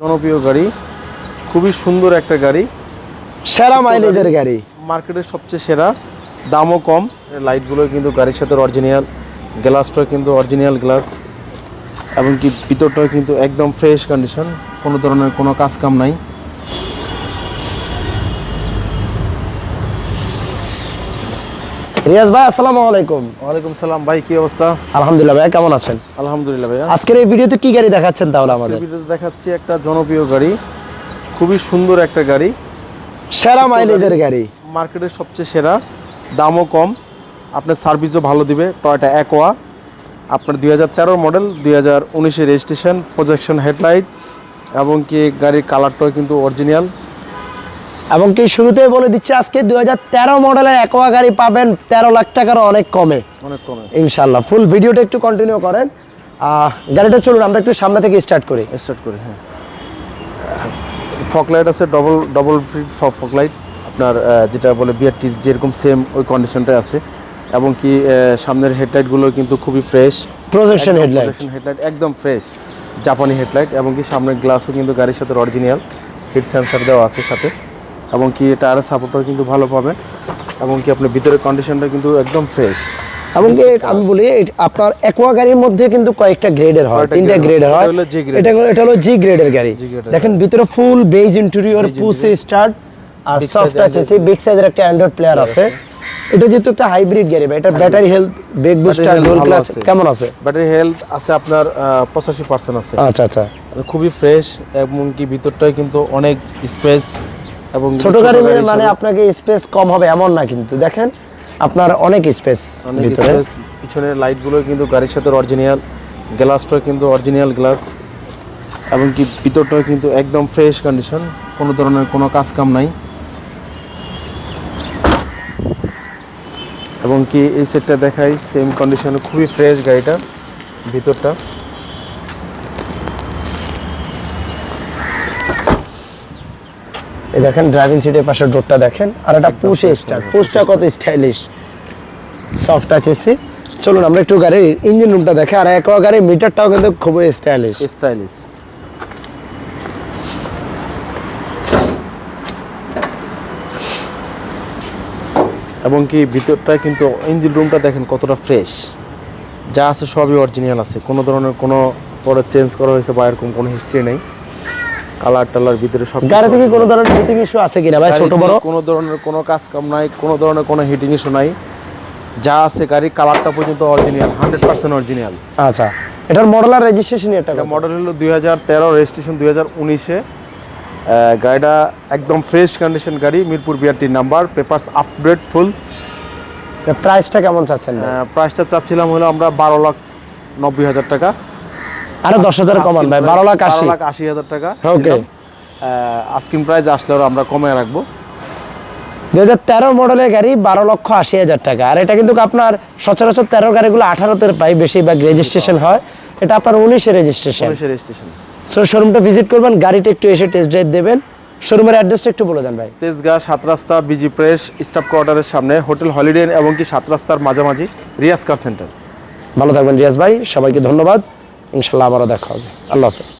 জনপ্রিয় গাড়ি খুবই সুন্দর একটা গাড়ি। সেরা মাইলেজের গাড়ি মার্কেটের সবচেয়ে সেরা দামও কম। লাইটগুলো কিন্তু গাড়ির সাথে অরিজিনাল গ্লাসটাও কিন্তু অরিজিনাল গ্লাস এমনকি কি ভিতরটাও কিন্তু একদম ফ্রেশ কন্ডিশন কোনো ধরনের কোনো কাজ কাম নাই। রিয়াজ ভাই আসসালামু আলাইকুম। ওয়ালাইকুম সালাম ভাই কি অবস্থা? আলহামদুলিল্লাহ ভাই কেমন আছেন? আলহামদুলিল্লাহ ভাইয়া। আজকের এই ভিডিওতে কি গাড়ি দেখাচ্ছেন তাহলে আমাদের? ভিডিওতে দেখাচ্ছি একটা জনপ্রিয় গাড়ি খুবই সুন্দর একটা গাড়ি। সেরা মাইলেজের গাড়ি। মার্কেটের সবচেয়ে সেরা দামও কম। আপনার সার্ভিসও ভালো দিবে টয়টা অ্যাকোয়া আপনার দুই হাজার তেরো মডেল দুই হাজার রেজিস্ট্রেশন প্রজেকশন হেডলাইট এবং কি গাড়ির কালারটাও কিন্তু অরিজিনাল এবং কি শুরুতেই বলে দিচ্ছি আজকে দুই হাজার তেরো মডেলের একোয়া গাড়ি পাবেন তেরো লাখ টাকারও অনেক কমে। অনেক কমে। ইনশাল্লাহ ফুল ভিডিওটা একটু কন্টিনিউ করেন। গাড়িটা চলুন আমরা একটু সামনে থেকে স্টার্ট করি। স্টার্ট করি হ্যাঁ। ফকলাইট আছে ডবল ডবল ফিট ফকলাইট আপনার যেটা বলে বিআরটি যেরকম সেম ওই কন্ডিশনটাই আছে। এবং কি সামনের হেডলাইটগুলো কিন্তু খুবই ফ্রেশ প্রজেকশন হেডলাইট হেডলাইট একদম ফ্রেশ জাপানি হেডলাইট এবং কি সামনের গ্লাসও কিন্তু গাড়ির সাথে অরিজিনাল হিট সেন্সার দেওয়া আছে সাথে। এবং কি টায়ারের সাপোর্টও কিন্তু ভালো পাবেন এবং কি আপনার ভিতরের কন্ডিশনটা কিন্তু একদম ফ্রেশ এবং আমি বলি আপনার একোয়া গাড়ির মধ্যে কিন্তু কয়েকটা গ্রেডের হয় তিনটা গ্রেডের হয়। এটা হলো। এটা হলো- জি গ্রেডের গাড়ি। দেখেন ভিতরে full beige interior push start আর সফট টাচ আছে বিগ সাইজের একটা অ্যান্ড্রয়েড প্লেয়ার আছে। এটা যেহেতু একটা হাইব্রিড গাড়ি বা এটা battery health brake booster dual class কেমন আছে? ব্যাটারি হেলথ আছে আপনার পঁচাশি পার্সেন্ট আছে। আচ্ছা আচ্ছা। খুবই ফ্রেশ এবং কি ভিতরটায় কিন্তু অনেক স্পেস এবং ছোট গাড়ি মানে আপনাকে স্পেস কম হবে এমন না কিন্তু। দেখেন আপনার অনেক স্পেস অনেক স্পেস পিছনের লাইটগুলো কিন্তু গাড়ির সাথে অরিজিনাল গ্লাসটাও কিন্তু অরিজিনাল গ্লাস এবং কি ভিতরটাও কিন্তু একদম ফ্রেশ কন্ডিশন কোনো ধরনের কোনো কাজ কাম নাই। এবং কি এই সেটটা দেখাই সেম কন্ডিশনে খুবই ফ্রেশ গাড়িটা ভিতরটা। এই দেখেন ড্রাইভিং সিটের পাশে ডোরটা দেখেন আর এটা পুশে স্টার্ট পুশটা কত স্টাইলিশ সফট টাচ এসি চলুন আমরা একটু গাড়ির ইঞ্জিন রুমটা দেখে আর একোয়া গাড়ির মিটারটাও কিন্তু খুবই স্টাইলিশ স্টাইলিশ এবং কি ভিতরটা কিন্তু ইঞ্জিন রুমটা দেখেন কতটা ফ্রেশ যা আছে সবই অরিজিনাল আছে। কোনো ধরনের কোনো পরে চেঞ্জ করা হয়েছে বা এরকম কোনো হিস্ট্রি নেই। কালার টালার ভিতরে সব কিছু গাড়ি থেকে কোনো ধরনের হিটিং ইস্যু আছে কিনা ভাই? ছোট গাড়িতে বড়? কোনো ধরনের কোনো কাজ কাম নাই কোনো ধরনের কোনো হিটিং ইস্যু নাই। যা আছে গাড়ির কালারটা পর্যন্ত অরিজিনাল হান্ড্রেড পার্সেন্ট অরিজিনাল আচ্ছা এটার মডেল আর রেজিস্ট্রেশন এটা মডেল হলো দুই হাজার তেরো রেজিস্ট্রেশন দুই হাজার উনিশে। গাড়িটা একদম ফ্রেশ কন্ডিশন গাড়ি মিরপুর বিআরটির নাম্বার পেপারস আপডেট ফুল প্রাইসটা কেমন চাচ্ছেন? প্রাইসটা চাচ্ছিলাম হলো আমরা বারো লাখ নব্বই হাজার টাকা। আরও দশ হাজার কমান ভাই বারো লাখ আশি। লাখ আশি হাজার টাকা ওকে আস্কিং প্রাইস আসলে আমরা কমে রাখব। দুই হাজার তেরো মডেলের গাড়ি বারো লক্ষ আশি হাজার টাকা। আর এটা কিন্তু আপনার সচরাচর তেরো গাড়িগুলো আঠারোতে পাই বেশিরভাগ রেজিস্ট্রেশন হয়। এটা আপনার উনিশে রেজিস্ট্রেশন রেজিস্ট্রেশন সো শোরুমটা ভিজিট করবেন গাড়িটা একটু এসে টেস্ট ড্রাইভ দেবেন। শোরুমের অ্যাড্রেসটা একটু বলে দেন ভাই। তেজগাঁ সাত রাস্তা বিজি প্রেস স্টাফ কোয়ার্টারের সামনে হোটেল হলিডে এবং কি সাত রাস্তার মাঝামাঝি রিয়াজ কার সেন্টার ভালো থাকবেন রিয়াজ ভাই সবাইকে ধন্যবাদ। ইনশাল্লাহ আবারও দেখা হবে। আল্লাহ হাফেজ।